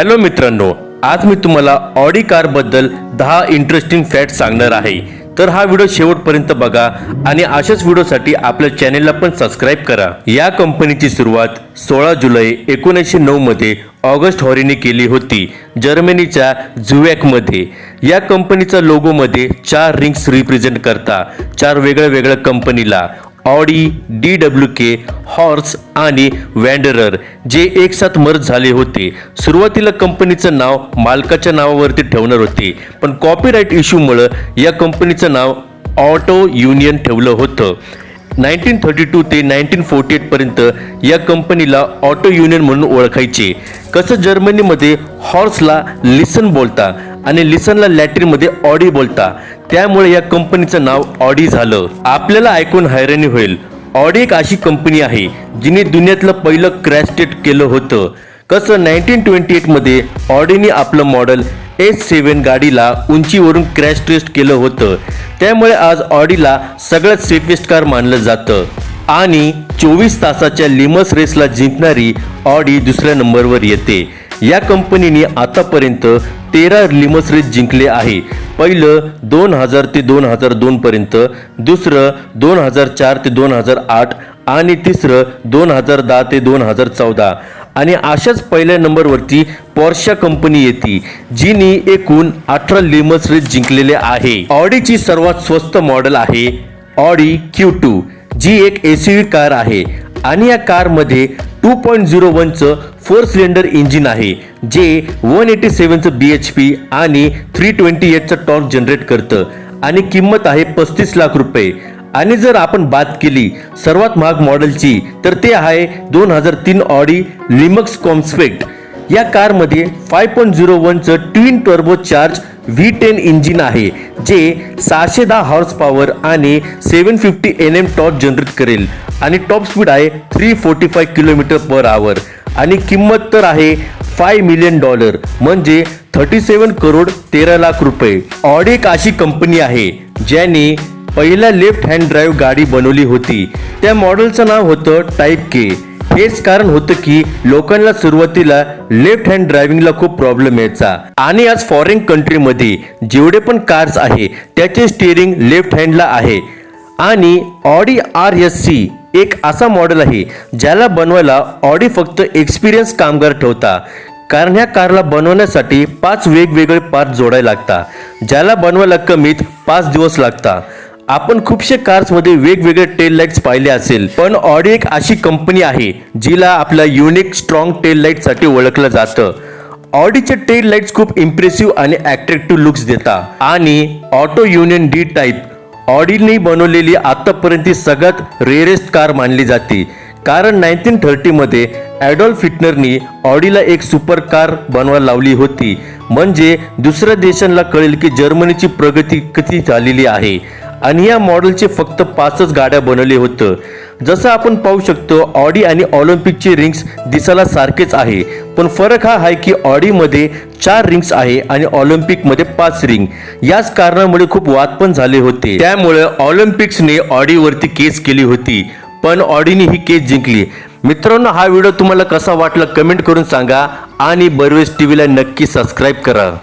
Hello मित्रांनो आज मी तुम्हाला ऑडी कारबद्दल दहा इंटरेस्टिंग फॅक्ट सांगणार आहे. तर हा व्हिडिओ शेवटपर्यंत बघा आणि अशाच व्हिडिओसाठी आपल्या चॅनेलला पण सबस्क्राईब करा. या कंपनीची सुरुवात सोळा जुलै एकोणीसशे नऊ मध्ये ऑगस्ट हॉरीने केली होती जर्मनीच्या झुवॅकमध्ये या कंपनीचा लोगोमध्ये चार रिंग्स रिप्रेझेंट करता चार वेगळ्या वेगळ्या कंपनीला Audi D W K Horch आणि वँडरर जे एकसाथ मर्ज झाले होते. सुरुवातीला कंपनीचं नाव मालकाच्या नावावरती ठेवणार होते पण कॉपीराईट इश्यूमुळं या कंपनीचं नाव ऑटो युनियन ठेवलं होतं. नाईन्टीन थर्टी टू ते नाईन्टीन फोर्टी एटपर्यंत या कंपनीला ऑटो युनियन म्हणून ओळखायचे. कसं जर्मनीमध्ये हॉर्सला लिसन बोलता आणि लिसनला लॅटिनमध्ये ऑडी बोलता. त्यामुळे या कंपनीचं नाव ऑडी झालं. आपल्याला ऐकून हैराणी होईल. ऑडी एक अशी कंपनी आहे जिने दुनियातलं पहिलं क्रॅश टेट केलं होतं. कसं नाईन्टीन ट्वेंटी एटमध्ये ऑडीने आपलं मॉडेल एस सेवन गाडीला उंचीवरून क्रॅश टेस्ट केलं होतं. त्यामुळे आज ऑडीला सगळ्यात सेफेस्ट कार मानलं जातं. आणि चोवीस तासाच्या लिमस रेसला जिंकणारी ऑडी दुसऱ्या नंबरवर येते. या कंपनीने आतापर्यंत तेरा लिमस रेस जिंकले आहे. पहिलं दोन हजार ते दोन हजार दोन पर्यंत दुसरं दोन हजार चार ते दोन हजार आठ आणि तिसरं दोन हजार दहा ते दोन हजार चौदा. आणि अशाच पहिल्या नंबरवरती पॉर्शा कंपनी येते जिने एकूण अठरा लिमस रेस जिंकलेले आहे. ऑडीची सर्वात स्वस्त मॉडेल आहे ऑडी क्यू टू जी एक एस कार आहे. आणि या कारमध्ये टू पॉईंट झिरो वनचं फोर सिलेंडर इंजिन आहे जे वन एटी सेवनचं बी एच पी आणि थ्री ट्वेंटी एटचं टॉर्क जनरेट करतं. आणि किंमत आहे पस्तीस लाख रुपये. आणि जर आपण बात केली सर्वात महाग मॉडेलची तर ते आहे दोन हजार तीन ऑडी लिमक्स कॉम्स्पेक्ट या कारमध्ये five point zero वनचं twin turbo charge V ten engine आहे जे सहाशे दहा हॉर्स पॉवर आणि seven fifty N M top generate करेल. आणि टॉप स्पीड आहे three forty five kilometre per hour आणि किंमत तर आहे फाय मिलियन डॉलर म्हणजे थर्टी सेवन करोड तेरा लाख रुपये. ऑडी एक अशी कंपनी आहे ज्याने पहिला लेफ्ट हँड ड्राईव्ह गाडी बनवली होती. त्या मॉडेलचं नाव होतं टाईप के हेच कारण होतं की लोकांना सुरुवातीला लेफ्ट हँड ड्रायव्हिंगला खूप प्रॉब्लेम यायचा. आणि आज फॉरेन कंट्रीमध्ये जेवढे पण कार्स आहे त्याचे स्टिअरिंग लेफ्ट हँडला आहे. आणि ऑडी आर एस सी एक असा मॉडेल आहे ज्याला बनवायला ऑडी फक्त एक्सपिरियन्स कामगार ठेवता. कारण ह्या कारला बनवण्यासाठी पाच वेगवेगळे पार्ट जोडायला लागतात ज्याला बनवायला कमीत पाच दिवस लागतात आपण खूपशे कार्समध्ये वेगवेगळे टेल लाईट्स पाहिले असेल. पण ऑडी एक अशी कंपनी आहे जिला आपल्या युनिक स्ट्रॉंग टेल लाईटसाठी ओळखलं जातं. ऑडीचे टेल लाईट्स खूप इम्प्रेसिव्ह आणि अट्रॅक्टिव्ह लुक्स देतात. आणि ऑटो युनियन डी टाईप ऑडीने बनवलेली आतापर्यंत सगळ्यात रेअरेस्ट कार मानली जाते. कारण नाईन्टीन थर्टीमध्ये ॲडॉल्फ फिटनरनी ऑडीला एक सुपर कार बनवायला लावली होती. म्हणजे दुसऱ्या देशांना कळेल की जर्मनीची प्रगती किती झालेली आहे. आणि या मॉडेलचे फक्त पाचच गाड्या बनवले होतं. जसं आपण पाहू शकतो ऑडी आणि ऑलिम्पिकचे रिंग्स दिसायला सारखेच आहे. पण फरक हा आहे की ऑडीमध्ये चार रिंग्स आहे आणि ऑलिम्पिकमध्ये पाच रिंग. याच कारणामुळे खूप वाद पण झाले होते. त्यामुळे ऑलिम्पिक्सने ऑडीवरती केस केली होती. पण ऑडीने ही केस जिंकली. मित्रांनो हा व्हिडिओ तुम्हाला कसा वाटला कमेंट करून सांगा आणि बर्वेस टीव्हीला नक्की सबस्क्राईब करा.